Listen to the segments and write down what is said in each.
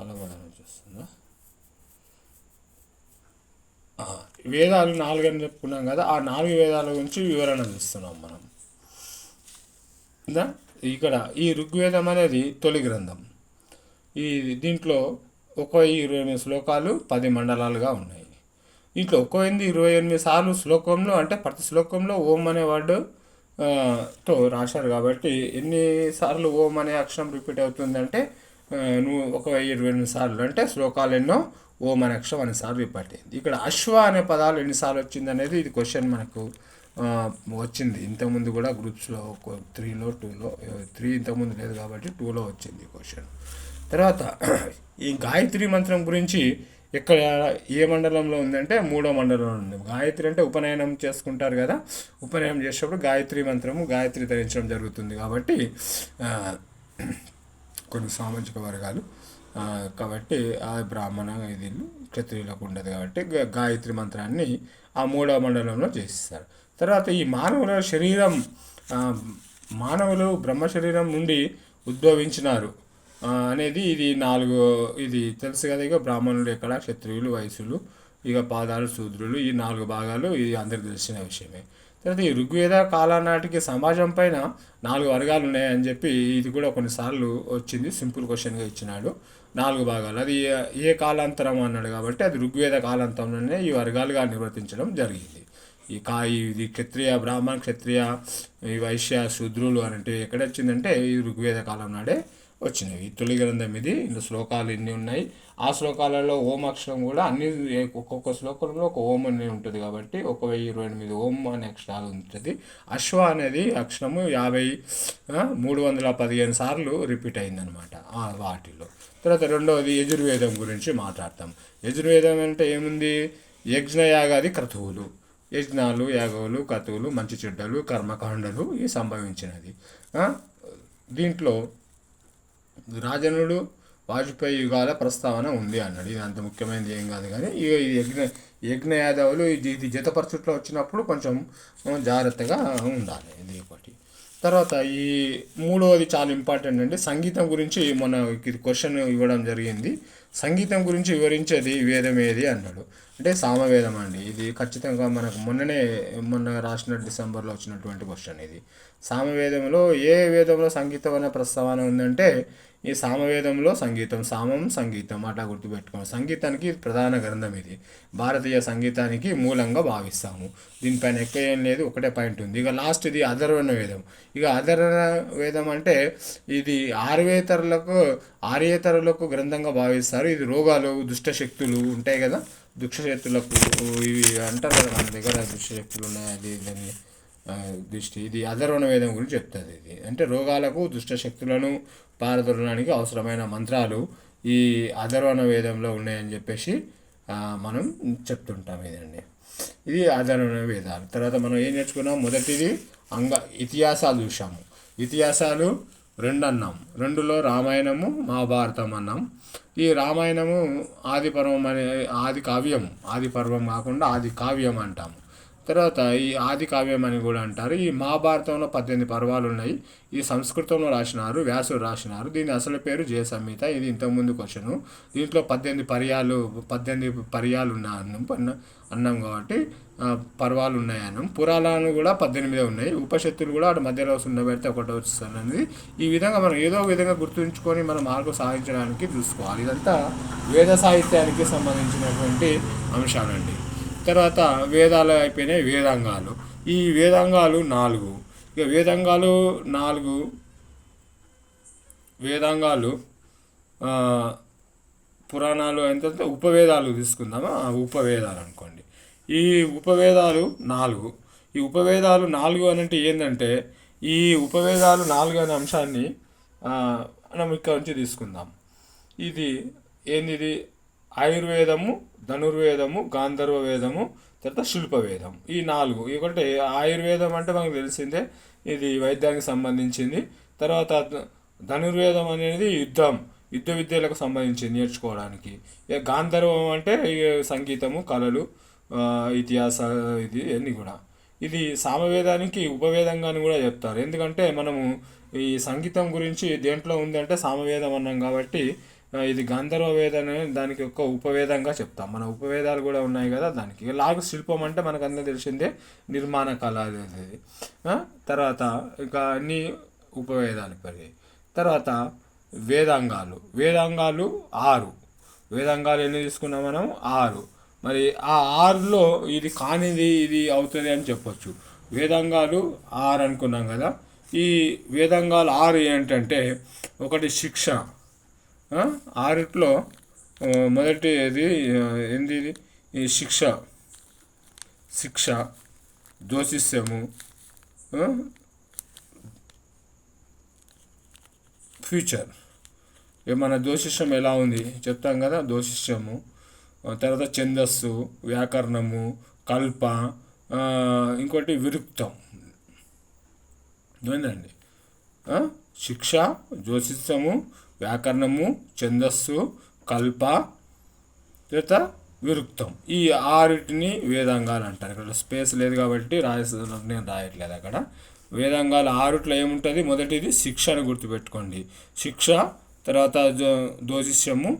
బలపడడం చూస్తుందా వేదాలు నాలుగు అని చెప్పుకున్నాం కదా ఆ నాలుగు వేదాల గురించి వివరణ చూస్తున్నాం మనం. ఇక్కడ ఈ ఋగ్వేదం అనేది తొలి గ్రంథం. ఈ దీంట్లో ఒక ఇరవై ఎనిమిది శ్లోకాలు పది మండలాలుగా ఉన్నాయి. దీంట్లో ఒక్కో ఎనిమిది ఇరవై ఎనిమిది సార్లు శ్లోకంలో అంటే ప్రతి శ్లోకంలో ఓం అనే వర్డ్తో రాశారు కాబట్టి ఎన్నిసార్లు ఓం అనే అక్షరం రిపీట్ అవుతుందంటే నువ్వు ఒక వెయ్యి ఇరవై ఎనిమిది సార్లు అంటే శ్లోకాలు ఎన్నో ఓం అనే అక్షరం అన్నిసార్లు రిపీట్ అయింది ఇక్కడ అశ్వ అనే పదాలు ఎన్నిసార్లు వచ్చింది అనేది ఇది క్వశ్చన్ మనకు వచ్చింది. ఇంతకుముందు కూడా గ్రూప్స్లో ఒక త్రీలో టూలో త్రీ ఇంతకుముందు లేదు కాబట్టి టూలో వచ్చింది క్వశ్చన్ తర్వాత ఈ గాయత్రి మంత్రం గురించి ఎక్కడ ఏ మండలంలో ఉందంటే మూడో మండలంలో ఉంది. గాయత్రి అంటే ఉపనయనం చేసుకుంటారు కదా ఉపనయనం చేసేటప్పుడు గాయత్రి మంత్రము గాయత్రి ధరించడం జరుగుతుంది కాబట్టి కొన్ని సామాజిక వర్గాలు కాబట్టి ఆ బ్రాహ్మణ ఇది క్షత్రియులకు ఉండదు కాబట్టి గాయత్రి మంత్రాన్ని ఆ మూడవ మండలంలో చేస్తారు తర్వాత ఈ మానవుల శరీరం మానవులు బ్రహ్మ శరీరం నుండి ఉద్భవించినారు. అనేది ఇది నాలుగు ఇది తెలుసు కదా ఇక బ్రాహ్మణులు ఎక్కడ క్షత్రియులు వయసులు ఇక పాదాలు శూద్రులు ఈ నాలుగు భాగాలు ఇది అందరికి తెలిసిన విషయమే. తర్వాత ఈ ఋగ్వేద కాలం నాటికి సమాజం పైన నాలుగు వర్గాలు ఉన్నాయని చెప్పి ఇది కూడా కొన్నిసార్లు వచ్చింది. సింపుల్ క్వశ్చన్గా ఇచ్చినాడు. నాలుగు భాగాలు. అది ఏ- కాలాంతరం అన్నాడు కాబట్టి అది ఋగ్వేద కాలాంతరంలోనే ఈ వర్గాలుగా నిర్వర్తించడం జరిగింది. ఈ కా ఇది క్షత్రియ బ్రాహ్మణ క్షత్రియ ఈ వైశ్య శూద్రులు అంటే ఎక్కడ వచ్చిందంటే ఈ ఋగ్వేద కాలం నాడే వచ్చినవి. తొలి గ్రంథం ఇది. ఇందులో శ్లోకాలు ఎన్ని ఉన్నాయి? ఆ శ్లోకాలలో ఓం అక్షరం కూడా అన్ని ఒక్కొక్క శ్లోకంలో ఒక ఓం అని ఉంటుంది కాబట్టి ఒక వెయ్యి ఇరవై ఎనిమిది ఓం అనే అక్షరాలు ఉంటుంది. అశ్వ అనేది అక్షరము యాభై మూడు వందల పదిహేను సార్లు రిపీట్ అయిందనమాట వాటిలో. తర్వాత రెండవది యజుర్వేదం గురించి మాట్లాడతాం. యజుర్వేదం అంటే ఏముంది? యజ్ఞయాగాది క్రతువులు. యజ్ఞాలు యాగవులు కతువులు మంచి చెడ్డలు కర్మకాండలు ఇవి సంభవించినది. దీంట్లో రాజనుడు వాజ్పేయి యుగాల ప్రస్తావన ఉంది అన్నాడు. ఇది అంత ముఖ్యమైనది ఏం కాదు కానీ ఈ ఈ యజ్ఞ యజ్ఞ యాదవులు ఇది ఇది జతపరచుట్లో వచ్చినప్పుడు కొంచెం జాగ్రత్తగా ఉండాలి ఇది ఒకటి. తర్వాత ఈ మూడవది చాలా ఇంపార్టెంట్ అండి. సంగీతం గురించి మొన్న ఇది క్వశ్చన్ ఇవ్వడం జరిగింది. సంగీతం గురించి వివరించేది వేదం ఏది అన్నాడు. అంటే సామవేదం అండి. ఇది ఖచ్చితంగా మనకు మొన్ననే మొన్న రాసిన డిసెంబర్లో వచ్చినటువంటి క్వశ్చన్ ఇది. సామవేదంలో ఏ వేదంలో సంగీతం అనే ప్రస్తావన ఉందంటే ఈ సామవేదంలో సంగీతం సామం సంగీతం అట్లా గుర్తుపెట్టుకోండి. సంగీతానికి ప్రధాన గ్రంథం ఇది. భారతీయ సంగీతానికి మూలంగా భావిస్తాము. దీనిపైన ఎక్కువ ఏం లేదు ఒకటే పాయింట్ ఉంది. ఇక లాస్ట్ ఇది అధర్వణ వేదం. ఇక అధర్వణ వేదం అంటే ఇది ఆర్వేతరులకు ఆర్యేతరులకు గ్రంథంగా భావిస్తారు. ఇది రోగాలు దుష్టశక్తులు ఉంటాయి కదా. దుష్టశక్తులకు ఇవి అంటారు కదా మన దగ్గర దుష్టశక్తులు ఉన్నాయి అది దాన్ని దృష్టి. ఇది అధర్వణ వేదం గురించి చెప్తుంది ఇది. అంటే రోగాలకు దుష్ట శక్తులను అవసరమైన మంత్రాలు ఈ అధర్వణ వేదంలో ఉన్నాయని చెప్పేసి మనం చెప్తుంటాం ఇదండి. ఇది అధర్వణ వేదాలు. తర్వాత మనం ఏం నేర్చుకున్నాం? మొదటిది అంగ ఇతిహాసాలు చూసాము ఇతిహాసాలు రెండు అన్నాం రెండులో రామాయణము మహాభారతం అన్నాం. ఈ రామాయణము ఆది పర్వం అనే ఆది కావ్యం. ఆది పర్వం కాకుండా ఆది కావ్యం అంటాము. తర్వాత ఈ ఆది కావ్యం అని కూడా అంటారు. ఈ మహాభారతంలో పద్దెనిమిది పర్వాలు ఉన్నాయి. ఈ సంస్కృతంలో రాసినారు వ్యాసుడు రాసినారు. దీని అసలు పేరు జయ సంహిత ఇది ఇంతకుముందు క్వశ్చను దీంట్లో పద్దెనిమిది పర్యాలు పద్దెనిమిది పర్యాలు ఉన్న అన్నం పన్న- అన్నాం కాబట్టి పర్వాలు ఉన్నాయి అన్నం. పురాణాలు కూడా పద్దెనిమిదే ఉన్నాయి. ఉపశక్తులు కూడా అటు మధ్యలో సున్న పెడితే ఒకటి వస్తుంది ఈ విధంగా మనం ఏదో విధంగా గుర్తుంచుకొని మనం మార్పు సాధించడానికి చూసుకోవాలి. ఇదంతా వేద సాహిత్యానికి సంబంధించినటువంటి అంశాలండి. తర్వాత వేదాలు అయిపోయినాయి వేదాంగాలు. ఈ వేదాంగాలు నాలుగు. ఇక వేదాంగాలు నాలుగు వేదాంగాలు పురాణాలు అయిన తర్వాత ఉపవేదాలు తీసుకుందామా? ఆ ఉపవేదాలు అనుకోండి. ఈ ఉపవేదాలు నాలుగు. ఈ ఉపవేదాలు నాలుగు అని అంటే ఏంటంటే ఈ ఉపవేదాలు నాలుగు అనే అంశాన్ని మనం ఇక్కడ నుంచి తీసుకుందాం. ఇది ఏంది ఆయుర్వేదము ధనుర్వేదము గాంధర్వ వేదము తర్వాత శిల్పవేదం. ఈ నాలుగు. ఒకటి ఆయుర్వేదం అంటే మనకు తెలిసిందే. ఇది వైద్యానికి సంబంధించింది. తర్వాత ధనుర్వేదం అనేది యుద్ధం. యుద్ధ విద్యలకు సంబంధించి నేర్చుకోవడానికి. ఇక గాంధర్వం అంటే సంగీతము కళలు ఇతిహాస ఇది అన్నీ కూడా. ఇది సామవేదానికి ఉపవేదంగా అని కూడా చెప్తారు. ఎందుకంటే మనము ఈ సంగీతం గురించి దేంట్లో ఉందంటే సామవేదం అన్నాం కాబట్టి ఇది గంధర్వ వేదం దానికి ఒక ఉపవేదంగా చెప్తాం. మన ఉపవేదాలు కూడా ఉన్నాయి కదా దానికి. ఇక శిల్పం అంటే మనకు అందరూ తెలిసిందే నిర్మాణ కళ అనేది. తర్వాత ఇంకా అన్ని ఉపవేదాలు పెరిగాయి తర్వాత వేదాంగాలు. వేదాంగాలు ఆరు. వేదాంగాలు ఎన్ని తీసుకున్నాం మనం? ఆరు. మరి ఆ ఆరులో ఇది కానిది ఇది అవుతుంది అని చెప్పొచ్చు. వేదాంగాలు ఆరు అనుకున్నాం కదా. ఈ వేదాంగాలు ఆరు ఏంటంటే ఒకటి శిక్షణ ఆరిట్లో మొదటి ఇది ఏంది ఈ శిక్ష. శిక్ష. జ్యోతిష్యము. ఫ్యూచర్. ఇక మన ఎలా ఉంది? చెప్తాం కదా జ్యోతిష్యము. తర్వాత ఛందస్సు వ్యాకరణము కల్ప ఇంకోటి విరుక్తం. ఏందండి? శిక్ష జ్యోతిష్యము వ్యాకరణము ఛందస్సు కల్ప తర్వాత విరుక్తం. ఈ ఆరిటిని వేదాంగాలు అంటారు. ఇక్కడ స్పేస్ లేదు కాబట్టి రాయ నేను రాయట్లేదు అక్కడ. వేదాంగాలు ఆరుట్లో ఏముంటుంది? మొదటిది శిక్షను గుర్తుపెట్టుకోండి. శిక్ష తర్వాత జో- దోషిష్యము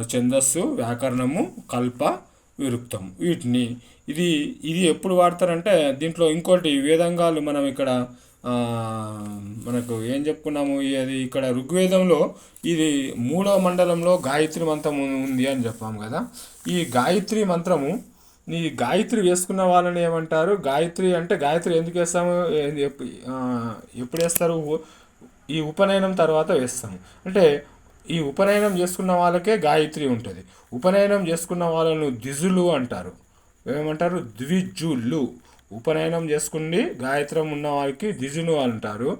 ఛందస్సు వ్యాకరణము కల్ప విరుక్తం. వీటిని ఇది ఇది ఎప్పుడు వాడతారంటే దీంట్లో ఇంకోటి వేదాంగాలు మనం ఇక్కడ మనకు ఏం చెప్పుకున్నాము? అది ఇక్కడ ఋగ్వేదంలో ఇది మూడవ మండలంలో గాయత్రి మంత్రం ఉంది అని చెప్పాము కదా. ఈ గాయత్రి మంత్రము ఈ గాయత్రి వేసుకున్న వాళ్ళని ఏమంటారు? గాయత్రి అంటే గాయత్రి ఎందుకు వేస్తాము? ఎప్పుడు వేస్తారు? ఈ ఉపనయనం తర్వాత వేస్తాము. అంటే ఈ ఉపనయనం చేసుకున్న వాళ్ళకే గాయత్రి ఉంటుంది. ఉపనయనం చేసుకున్న వాళ్ళను దిజులు అంటారు. ఏమంటారు? ద్విజులు. ఉపనయనం చేసుకుని గాయత్రం ఉన్న వారికి ద్విజులు అంటారు.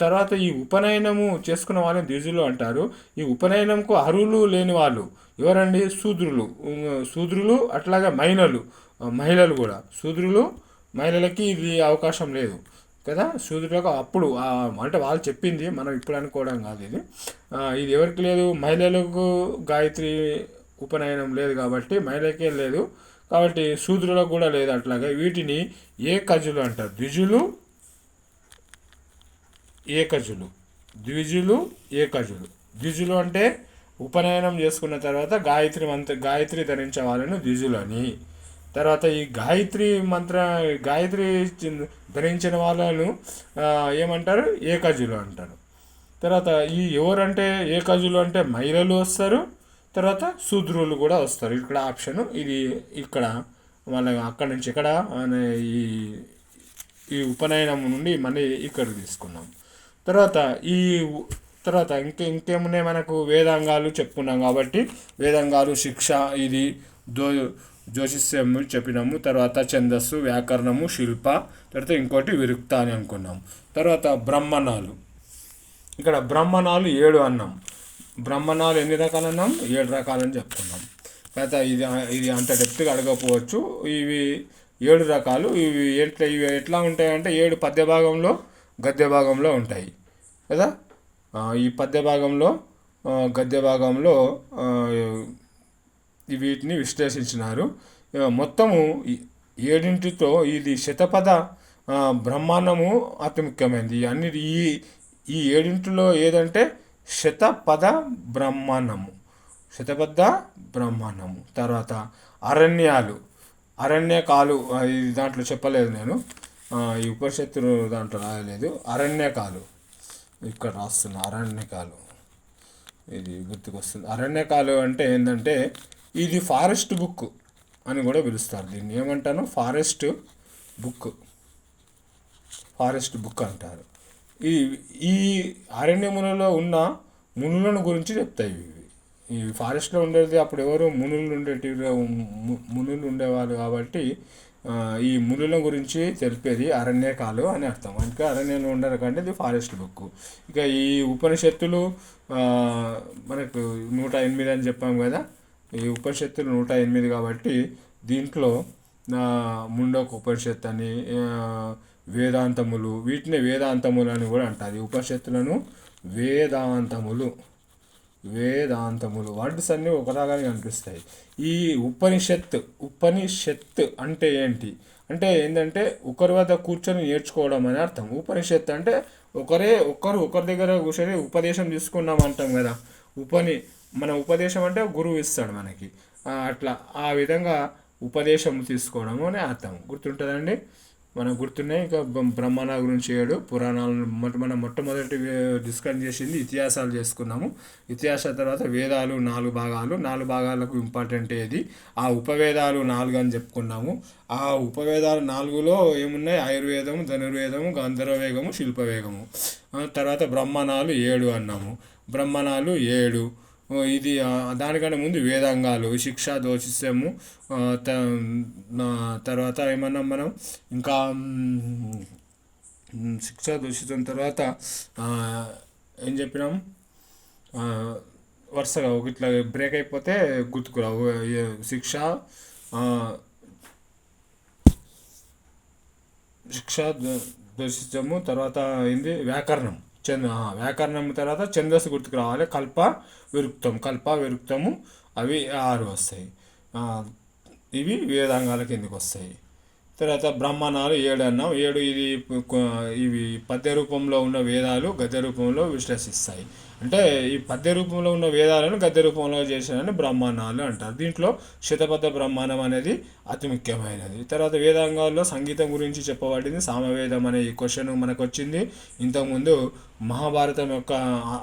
తర్వాత ఈ ఉపనయనము చేసుకున్న వాళ్ళని ద్విజులు అంటారు. ఈ ఉపనయనంకు అర్హులు లేని వాళ్ళు ఎవరండి? శూద్రులు. శూద్రులు అట్లాగే మహిళలు. మహిళలు కూడా. శూద్రులు మహిళలకి ఇది అవకాశం లేదు కదా? శూద్రులకు అప్పుడు అంటే వాళ్ళు చెప్పింది మనం ఇప్పుడు అనుకోవడం కాదు ఇది. ఇది ఎవరికి లేదు? మహిళలకు గాయత్రి ఉపనయనం లేదు కాబట్టి మహిళకే లేదు. కాబట్టి శూద్రులకు కూడా లేదు అట్లాగే వీటిని ఏకజులు అంటారు. ద్విజులు ఏకజులు. ద్విజులు ఏకజులు. ద్విజులు అంటే ఉపనయనం చేసుకున్న తర్వాత గాయత్రి మంత్ర గాయత్రి ధరించే వాళ్ళను ద్విజులని తర్వాత ఈ గాయత్రి మంత్ర గాయత్రి ధరించిన వాళ్ళను ఏమంటారు? ఏకజులు అంటారు. తర్వాత ఈ ఎవరంటే ఏకజులు అంటే మహిళలు వస్తారు. తర్వాత శూద్రులు కూడా వస్తారు. ఇక్కడ ఆప్షన్ ఇది ఇక్కడ వాళ్ళ అక్కడ నుంచి ఇక్కడ ఈ ఈ ఉపనయనం నుండి మళ్ళీ ఇక్కడికి తీసుకున్నాం. తర్వాత ఈ తర్వాత ఇంకే ఇంకేమున్నాయి మనకు? వేదాంగాలు చెప్పుకున్నాం కాబట్టి వేదాంగాలు శిక్ష ఇది దో జ్యోతిష్యము చెప్పినాము. తర్వాత ఛందస్సు వ్యాకరణము శిల్ప తర్వాత ఇంకోటి విరుక్త అని అనుకున్నాం. తర్వాత బ్రహ్మణాలు. ఇక్కడ బ్రహ్మణాలు ఏడు అన్నాం. బ్రహ్మణాలు ఎన్ని రకాలన్నాం? ఏడు రకాలని చెప్పుకున్నాం. తర్వాత ఇది ఇది అంత డెప్త్గా అడగకపోవచ్చు. ఇవి ఏడు రకాలు. ఇవి ఎట్లా ఇవి ఎట్లా ఉంటాయంటే ఏడు పద్య భాగంలో గద్య భాగంలో ఉంటాయి. కదా? ఈ పద్య భాగంలో గద్య భాగంలో వీటిని విశ్లేషించినారు. మొత్తము ఏడింటితో ఇది శతపద బ్రహ్మాండము అతి ముఖ్యమైనది. అన్ని ఈ ఈ ఏడింటిలో ఏదంటే శతపద బ్రహ్మాండము శతబద్ధ బ్రహ్మాండము తర్వాత అరణ్యాలు. అరణ్యకాలు ఇది దాంట్లో చెప్పలేదు నేను. ఈ ఉపనిషత్తులు దాంట్లో రాయలేదు. అరణ్యకాలు. ఇక్కడ రాస్తున్న అరణ్యకాలు. ఇది గుర్తుకొస్తుంది. అరణ్యకాలు అంటే ఏంటంటే ఇది ఫారెస్ట్ బుక్ అని కూడా పిలుస్తారు. దీన్ని ఏమంటాను ఫారెస్ట్ బుక్. ఫారెస్ట్ బుక్ అంటారు. ఈ ఈ అరణ్యములలో ఉన్న మునులను గురించి చెప్తాయి ఇవి. ఈ ఫారెస్ట్లో ఉండేది అప్పుడు ఎవరు? మునులు ఉండేటి మునులు ఉండేవాళ్ళు కాబట్టి ఈ మునుల గురించి తెలిపేది అరణ్యకాలు అని అర్థం. అందుకే అరణ్యంలో ఉండరు కంటే ఇది ఫారెస్ట్ బుక్. ఇక ఈ ఉపనిషత్తులు మనకు నూట ఎనిమిది అని చెప్పాం కదా ఈ ఉపనిషత్తులు నూట ఎనిమిది కాబట్టి దీంట్లో ముండోక ఉపనిషత్తు అని వేదాంతములు. వీటిని వేదాంతములు అని కూడా అంటారు. ఈ ఉపనిషత్తులను వేదాంతములు. వేదాంతములు. వర్డ్స్ అన్నీ ఒకలాగానే కనిపిస్తాయి. ఈ ఉపనిషత్ ఉపనిషత్ అంటే ఏంటి? అంటే ఏంటంటే ఒకరి వద్ద కూర్చొని నేర్చుకోవడం అని అర్థం. ఉపనిషత్ అంటే ఒకరే ఒకరు ఒకరి దగ్గర కూర్చొని ఉపదేశం తీసుకున్నాం అంటాం కదా. ఉపని మన ఉపదేశం అంటే గురువు ఇస్తాడు మనకి. అట్లా ఆ విధంగా ఉపదేశం తీసుకోవడము అని అర్థం. గుర్తుంటుందండి? మనకు గుర్తున్నాయి. ఇంకా బ్ర- బ్రహ్మాండ గురించి ఏడు పురాణాలు మనం మొట్టమొదటి డిస్కస్ చేసింది ఇతిహాసాలు చేసుకున్నాము. ఇతిహాస తర్వాత వేదాలు నాలుగు భాగాలు. నాలుగు భాగాలకు ఇంపార్టెంట్ ఏది? ఆ ఉపవేదాలు నాలుగు అని చెప్పుకున్నాము. ఆ ఉపవేదాలు నాలుగులో ఏమున్నాయి? ఆయుర్వేదము ధనుర్వేదము గంధర్వవేగము శిల్పవేగము. తర్వాత బ్రహ్మణాలు ఏడు అన్నాము. బ్రహ్మణాలు ఏడు. ఇది దానికంటే ముందు వేదాంగాలు శిక్ష దోషిస్తాము తర్వాత ఏమన్నా మనం? ఇంకా శిక్ష దూషితం తర్వాత ఏం చెప్పినాం? వరుసగా ఒక ఇట్లా బ్రేక్ అయిపోతే గుర్తుకురావు. శిక్ష శిక్ష ద- తర్వాత ఏంది? వ్యాకరణం. చంద వ్యాకరణం తర్వాత ఛందస్సు గుర్తుకు రావాలి. కల్ప విరుక్తం. కల్ప విరుక్తము. అవి ఆరు వస్తాయి. ఇవి వేదాంగాల కిందకి వస్తాయి? తర్వాత బ్రహ్మణాలు ఏడు అన్నాం. ఏడు ఇది ఇవి పద్య రూపంలో ఉన్న వేదాలు గద్య రూపంలో విశ్లేషిస్తాయి. అంటే ఈ పద్య రూపంలో ఉన్న వేదాలను గద్య రూపంలో చేసినని బ్రహ్మాండాలు అంటారు. దీంట్లో శతపథ బ్రహ్మాండం అనేది అతి ముఖ్యమైనది. తర్వాత వేదాంగాల్లో సంగీతం గురించి చెప్పబడింది. సామవేదం అనే ఈ క్వశ్చన్ మనకు వచ్చింది ఇంతకుముందు మహాభారతం యొక్క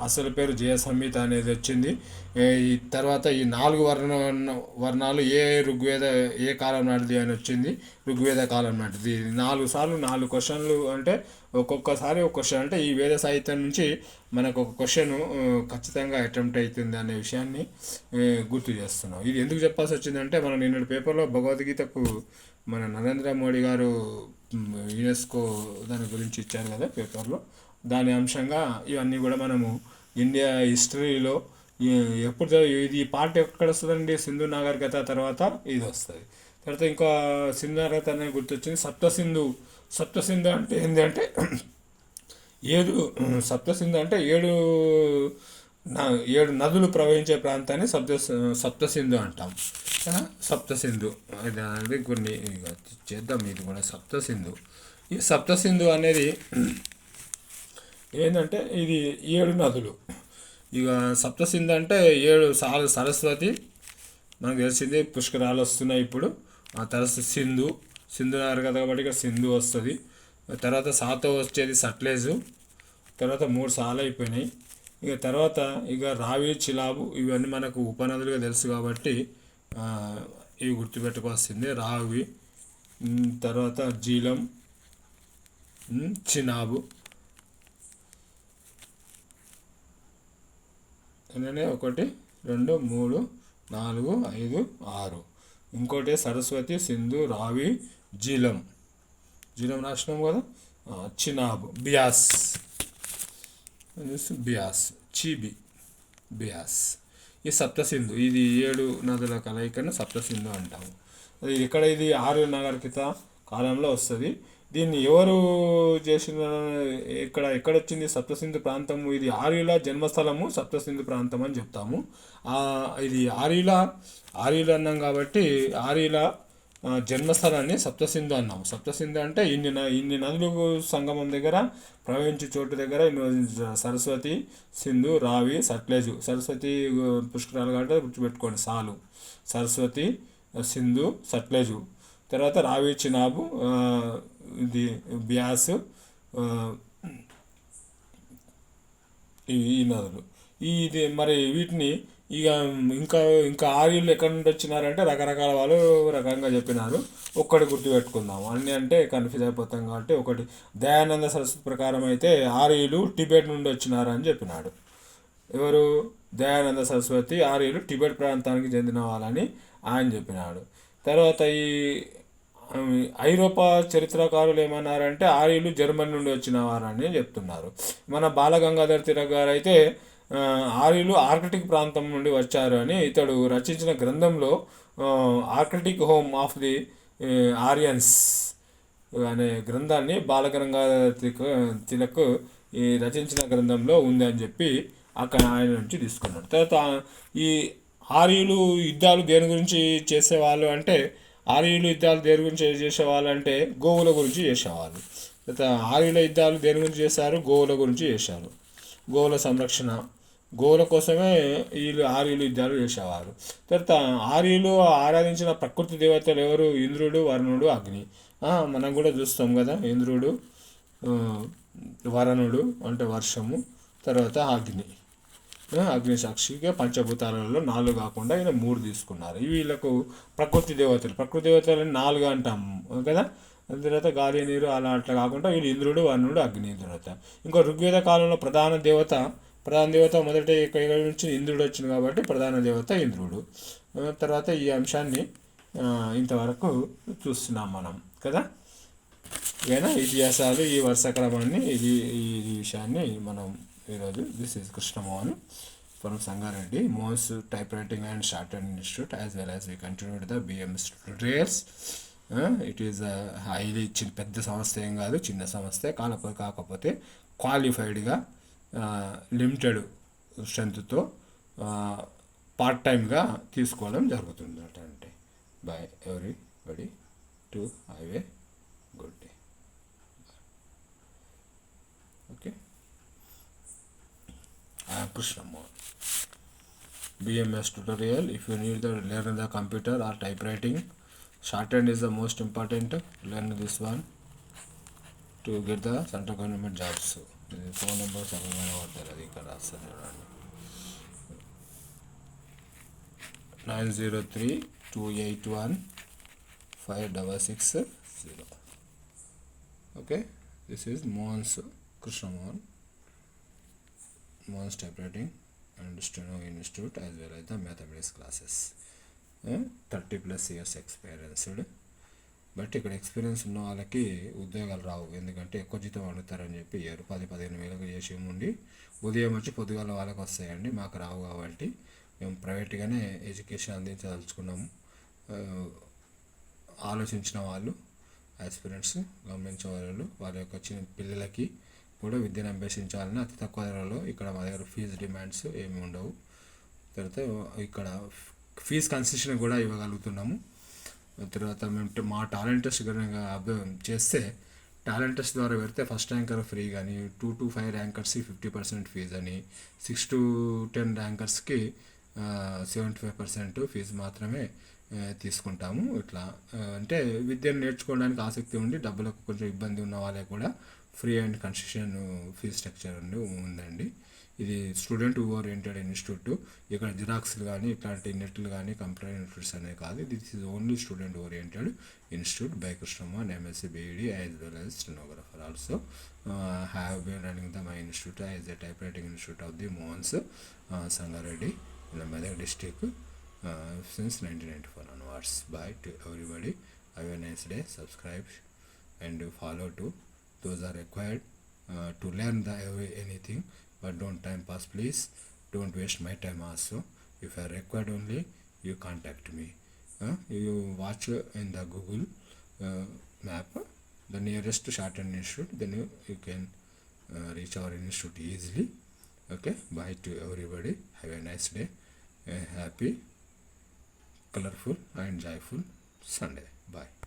అసలు పేరు జయ సంహిత అనేది వచ్చింది. ఈ తర్వాత ఈ నాలుగు వర్ణ వర్ణాలు ఏ ఋగ్వేద ఏ కాలం నాటిది అని వచ్చింది. ఋగ్వేద కాలం నాటిది. నాలుగు సార్లు నాలుగు క్వశ్చన్లు అంటే ఒక్కొక్కసారి ఒక క్వశ్చన్ అంటే ఈ వేద సాహిత్యం నుంచి మనకు ఒక క్వశ్చన్ ఖచ్చితంగా అటెంప్ట్ అవుతుంది అనే విషయాన్ని గుర్తు చేస్తున్నాం. ఇది ఎందుకు చెప్పాల్సి వచ్చిందంటే మనం నిన్నటి పేపర్లో భగవద్గీతకు మన నరేంద్ర మోడీ గారు యునెస్కో దాని గురించి ఇచ్చారు కదా పేపర్లో దాని అంశంగా ఇవన్నీ కూడా మనము ఇండియా హిస్టరీలో ఎప్పుడు ఇది పార్ట్ ఎక్కడ వస్తుందండి? సింధు నాగరికత తర్వాత ఇది వస్తుంది. తర్వాత ఇంకా సింధు నాగరికత అనేది గుర్తొచ్చింది సప్త సింధు సప్తసింధ అంటే ఏంటి అంటే ఏడు సప్తసింధ అంటే ఏడు నా- ఏడు నదులు ప్రవహించే ప్రాంతాన్ని సప్త సప్తసింధు అంటాం. సప్తసింధు. అది అనేది కొన్ని ఇక చేద్దాం ఇది కూడా సప్తసింధు. ఈ సప్తసింధు అనేది ఏంటంటే ఇది ఏడు నదులు. ఇక సప్తసింధు అంటే ఏడు సాలు సరస్వతి మనకు తెలిసింది పుష్కరాలు వస్తున్నాయి ఇప్పుడు. ఆ తర్వాత సింధు సింధు నగర్ కదా కాబట్టి ఇక్కడ సింధు వస్తుంది. తర్వాత సాతో వచ్చేది సట్లేజు. తర్వాత మూడు సార్లు అయిపోయినాయి. ఇక తర్వాత ఇక రావి చిలాబు ఇవన్నీ మనకు ఉపనదులుగా తెలుసు కాబట్టి ఇవి గుర్తుపెట్టుకోవాల్సిందే. రావి తర్వాత జీలం చినాబు. ఎన్ననే? ఒకటి రెండు మూడు నాలుగు ఐదు ఆరు. ఇంకోటి సరస్వతి సింధు రావి జీలం. జీలం రాసినాం కదా? చినాబ్ బియాస్. బియాస్? చీబి. బియాస్. ఈ సప్తసింధు ఇది ఏడు నదుల కలయికను సప్తసింధు అంటాము. అది ఇక్కడ ఇది? ఆర్య నాగరికత కాలంలో వస్తుంది. దీన్ని ఎవరు చేసిన ఇక్కడ ఎక్కడ వచ్చింది సప్తసింధు ప్రాంతము? ఇది ఆర్యుల జన్మస్థలము సప్తసింధు ప్రాంతం అని చెప్తాము. ఇది ఆర్యుల ఆర్యులు అన్నాం కాబట్టి ఆర్యుల జన్మస్థలాన్ని సప్తసింధు అన్నాము. సప్తసింధు అంటే ఇన్ని న- ఇన్ని నదులు సంగమం దగ్గర ప్రవహించే చోటు దగ్గర ఇన్ని సరస్వతి సింధు రావి సట్లేజు సరస్వతి పుష్కరాలు కాబట్టి గుర్తుపెట్టుకోండి. సాలు సరస్వతి సింధు సట్లేజు తర్వాత రావి చినాబు ఇది బ్యాస్ ఈ ఈ నదులు. ఈ ఇది మరి వీటిని ఇక ఇంకా ఇంకా ఆర్యులు ఎక్కడి నుండి వచ్చినారంటే రకరకాల వాళ్ళు రకంగా చెప్పినారు. ఒక్కటి గుర్తుపెట్టుకుందాం అన్ని అంటే కన్ఫ్యూజ్ అయిపోతాం కాబట్టి ఒకటి దయానంద సరస్వతి ప్రకారం అయితే ఆర్యులు టిబెట్ నుండి వచ్చినారు అని చెప్పినాడు. ఎవరు? దయానంద సరస్వతి ఆర్యులు టిబెట్ ప్రాంతానికి చెందిన వాళ్ళని ఆయన చెప్పినాడు. తర్వాత ఈ ఐరోపా చరిత్రకారులు ఏమన్నారంటే ఆర్యులు జర్మనీ నుండి వచ్చిన వారని చెప్తున్నారు. మన బాలగంగాధర్ తిలక్ గారు అయితే ఆర్యులు ఆర్కిటిక్ ప్రాంతం నుండి వచ్చారు అని ఇతడు రచించిన గ్రంథంలో ఆ, Arctic home of the Aryans అనే గ్రంథాన్ని బాలగంగాధర్ తిలక్ ఈ రచించిన గ్రంథంలో ఉంది అని చెప్పి అక్కడ ఆయన నుంచి తీసుకున్నాడు. తర్వాత ఈ ఆర్యులు యుద్ధాలు దేని గురించి చేసేవాళ్ళు అంటే ఆర్యులు యుద్ధాలు దేని గురించి చేసేవాళ్ళు అంటే గోవుల గురించి చేసేవాళ్ళు. తర్వాత ఆర్యుల యుద్ధాలు దేని గురించి చేశారు? గోవుల గురించి చేశారు. గోవుల సంరక్షణ గోవుల కోసమే వీళ్ళు ఆర్యులు యుద్ధాలు చేసేవారు. తర్వాత ఆర్యులు ఆరాధించిన ప్రకృతి దేవతలు ఎవరు? ఇంద్రుడు వరుణుడు అగ్ని. మనం కూడా చూస్తాం కదా ఇంద్రుడు వరుణుడు అంటే వర్షము తర్వాత అగ్ని. అగ్ని సాక్షిగా పంచభూతాలలో నాలుగు కాకుండా ఈయన మూడు తీసుకున్నారు. ఇవి వీళ్ళకు ప్రకృతి దేవతలు. ప్రకృతి దేవతలు నాలుగు అంటాం కదా? తర్వాత గాలి నీరు అలా అట్లా కాకుండా వీళ్ళు ఇంద్రుడు వరుణుడు అగ్ని తర్వాత. ఇంకో ఋగ్వేద కాలంలో ప్రధాన దేవత ప్రధాన దేవత మొదటి ఇక్కడ నుంచి ఇంద్రుడు వచ్చింది కాబట్టి ప్రధాన దేవత ఇంద్రుడు. తర్వాత ఈ అంశాన్ని ఇంతవరకు చూస్తున్నాం మనం కదా? ఏనా? ఇతిహాసాలు ఈ వరుస క్రమాన్ని ఇది ఈ విషయాన్ని మనం ఈరోజు this is Krishnamohan from Sangareddy. Mons typewriting and shorthand institute as well as we continued the BM tutorials it is highly చిన్న పెద్ద సంస్థ ఏం కాదు చిన్న సంస్థే. కాకపోతే కాకపోతే క్వాలిఫైడ్గా లిమిటెడ్ స్ట్రెంత్తో పార్ట్ టైమ్గా తీసుకోవడం జరుగుతుంది అంటే. Bye everybody to have a good day. Okay. Krishnamohan BMS tutorial if you need the learn the computer or typewriting shorthand is the most important learn this one to get the central government jobs. ఇది phone number సగం కనబడతారు అది ఇక్కడ రాస్తారు చూడండి nine zero three two eight one five double six zero okay this is Mohan's Krishna Mohan Mons Typewriting and Steno Institute as well as the mathematics classes. Thirty plus years experienced but ఇక్కడ experience ఉన్న వాళ్ళకి ఉద్యోగాలు రావు. ఎందుకంటే ఎక్కువ జీతం అడుగుతారని చెప్పి year పది పదిహేను వేలకు చేసి ఉండి ఉదయం వచ్చి పొద్దుగాల వాళ్ళకి వస్తాయండి. మాకు రావు కాబట్టి మేము ప్రైవేట్గానే ఎడ్యుకేషన్ అందించదలుచుకున్నాము. ఆలోచించిన వాళ్ళు ఆస్పిరెంట్స్ గమనించే వాళ్ళు వాళ్ళ యొక్క చిన్న పిల్లలకి కూడా విద్యను అభ్యసించాలని అతి తక్కువ ధరలో ఇక్కడ మా దగ్గర ఫీజు డిమాండ్స్ ఏమి ఉండవు. తర్వాత ఇక్కడ ఫీజు కన్సెషన్ కూడా ఇవ్వగలుగుతున్నాము. తర్వాత మేము మా టాలెంటర్స్ చేస్తే టాలెంటర్స్ ద్వారా పెడితే ఫస్ట్ ర్యాంకర్ ఫ్రీ కానీ టూ టు ఫైవ్ ర్యాంకర్స్కి ఫిఫ్టీ పర్సెంట్ ఫీజు అని సిక్స్ టు టెన్ ర్యాంకర్స్కి సెవెంటీ ఫైవ్ పర్సెంట్ ఫీజు మాత్రమే తీసుకుంటాము ఇట్లా. అంటే విద్యను నేర్చుకోవడానికి ఆసక్తి ఉండి డబ్బులకు కొంచెం ఇబ్బంది ఉన్న వాళ్ళకి కూడా free and concession fee structure ఉండి ఉందండి. ఇది స్టూడెంట్ ఓరియంటెడ్ ఇన్స్టిట్యూట్ ఇక్కడ జిరాక్స్లు కానీ ఇట్లాంటి నెట్లు కానీ కంప్యూటర్ ఇన్స్టిట్యూట్స్ అనేవి కాదు this is only student oriented institute by Krishnamohan MSc BEd as well as stenographer also have been running the my institute as a typewriting institute of the Mohan's Sangareddy in the Medak since nineteen since 1994 onwards. Bye to everybody. Have a nice day Subscribe and follow to Those are to uh, the learn anything but don't time pass, please. Don't waste my time also. If are required only, you contact me. Uh, you watch in the Google uh, map the nearest shorthand institute, then you, you can uh, reach our institute easily. Okay, bye to everybody. Have a nice day. A happy, colorful, and joyful Sunday. Bye.